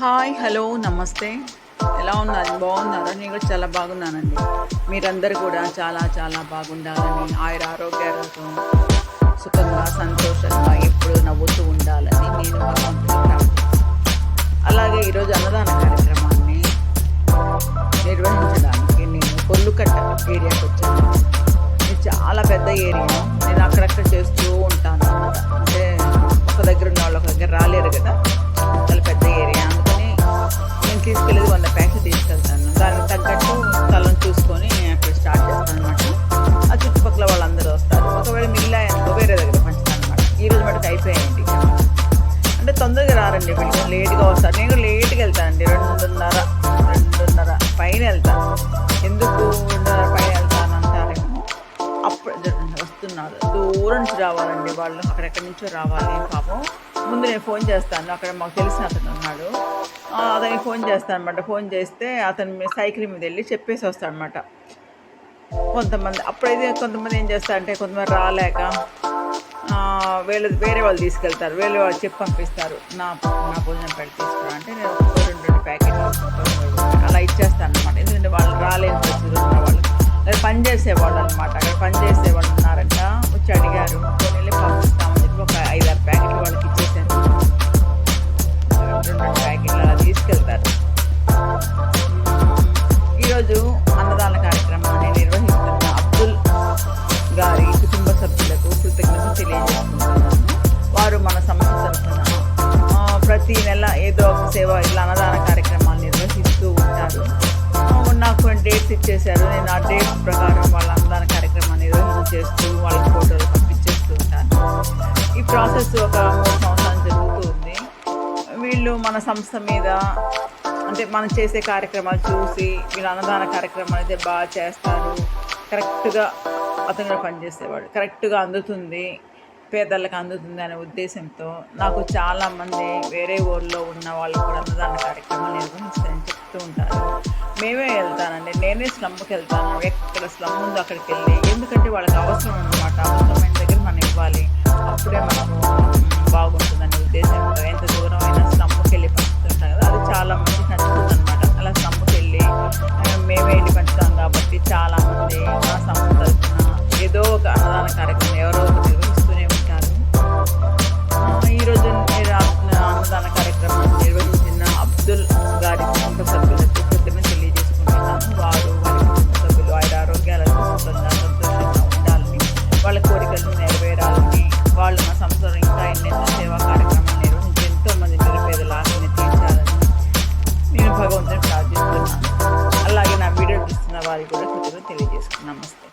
Hi hello నమస్తే. ఎలా ఉన్నారు? బాగున్నారా? నేను కూడా చాలా బాగున్నానండి. మీరందరూ కూడా చాలా చాలా బాగుండాలని ఆయుర ఆరోగ్యాలతో సుఖంగా సంతోషంగా ఎప్పుడు నవ్వుతూ ఉండాలని నేను భగవంతుని అలాగే ఈరోజు అన్నదాన కార్యక్రమాన్ని నిర్వహించడానికి నేను కొల్లుకట్ట ఏరియాకి వచ్చాను. ఇది చాలా పెద్ద ఏరియా. నేను అక్కడక్కడ చేస్తూ ఉంటాను. అంటే ఒక దగ్గర ఉన్న వాళ్ళు ఒక దగ్గర రాలేరు కదా. ఈ అయిపోయాయండి. అంటే తొందరగా రారండి వీళ్ళు లేట్గా వస్తారు నేను లేట్గా వెళ్తానండి రెండున్నర రెండున్నర పైన వెళ్తాను ఎందుకు రెండున్నర పైన వెళ్తాను అంటారేమో అప్పుడు వస్తున్నారు. దూరం నుంచి రావాలండి వాళ్ళు. అక్కడెక్కడి నుంచో రావాలి పాపం. ముందు నేను ఫోన్ చేస్తాను. అక్కడ మాకు తెలిసిన అతను ఉన్నాడు. అతనికి ఫోన్ చేస్తాను అనమాట ఫోన్ చేస్తే అతను మీ సైకిల్ మీద వెళ్ళి చెప్పేసి వస్తాడు అనమాట కొంతమంది అప్పుడైతే కొంతమంది ఏం చేస్తారంటే కొంతమంది రాలేక ఆ, వేరే వాళ్ళు తీసుకెళ్తారు వేరే వాళ్ళు చెప్పి పంపిస్తారు. నా నా భోజనం పెట్టి తీసుకురా అంటే నేను ఒక రెండు రెండు ప్యాకెట్లు అలా ఇచ్చేస్తాను అనమాట ఎందుకంటే వాళ్ళు రాలేదు పరిస్థితులు వాళ్ళు. లేదా పని చేసేవాళ్ళు అనమాట అక్కడ పని చేసేవాళ్ళు ఉన్నారంట. వచ్చి అడిగారు. వెళ్ళి పంపిస్తారు సేవ ఇలా అన్నదాన కార్యక్రమాలు నిర్వహిస్తూ ఉంటారు. నాకు డేట్స్ ఇచ్చేశారు. నేను ఆ డేట్ ప్రకారం వాళ్ళ అన్నదాన కార్యక్రమాన్ని నిర్వహణ చేస్తూ వాళ్ళ ఫోటోలు పంపించేస్తూ ఉంటాను. ఈ ప్రాసెస్ ఒక మూడు సంవత్సరాలు జరుగుతూ ఉంది వీళ్ళు మన సంస్థ మీద అంటే మనం చేసే కార్యక్రమాలు చూసి వీళ్ళు అన్నదాన కార్యక్రమాలు అయితే బాగా చేస్తారు. కరెక్ట్గా అతను పనిచేసేవాడు. కరెక్ట్గా అందుతుంది. పేదలకు అందుతుంది అనే ఉద్దేశంతో నాకు చాలామంది వేరే ఊళ్ళో ఉన్న వాళ్ళు కూడా అన్నదాన కార్యక్రమాలు నిర్వహిస్తారని చెప్తూ ఉంటారు. మేమే వెళ్తానండి. నేనే స్లమ్కి వెళ్తాను. ఎక్కడ స్లమ్ ఉందో అక్కడికి వెళ్ళి. ఎందుకంటే వాళ్ళకి అవసరం అనమాట అవసరమైన దగ్గర మనం ఇవ్వాలి. అప్పుడే మనకు బాగుంటుందనే ఉద్దేశంతో ఎంత దూరం అయినా స్లమ్కి వెళ్ళి పంచుతుంటాం కదా. అది చాలా మందికి నచ్చుతుంది అనమాట అలా స్లమ్కి వెళ్ళి మేమే వెళ్ళి పంచుతాం కాబట్టి చాలామంది మా సంస్థ తరఫున ఏదో ఒక అన్నదాన కార్యక్రమం ఎవరో నేను భగవంతుని ప్రార్థిస్తున్నాను అలాగే నా వీడియో చూస్తున్న వారికి కూడా కృతజ్ఞత తెలియజేసుకున్నాను నమస్తే.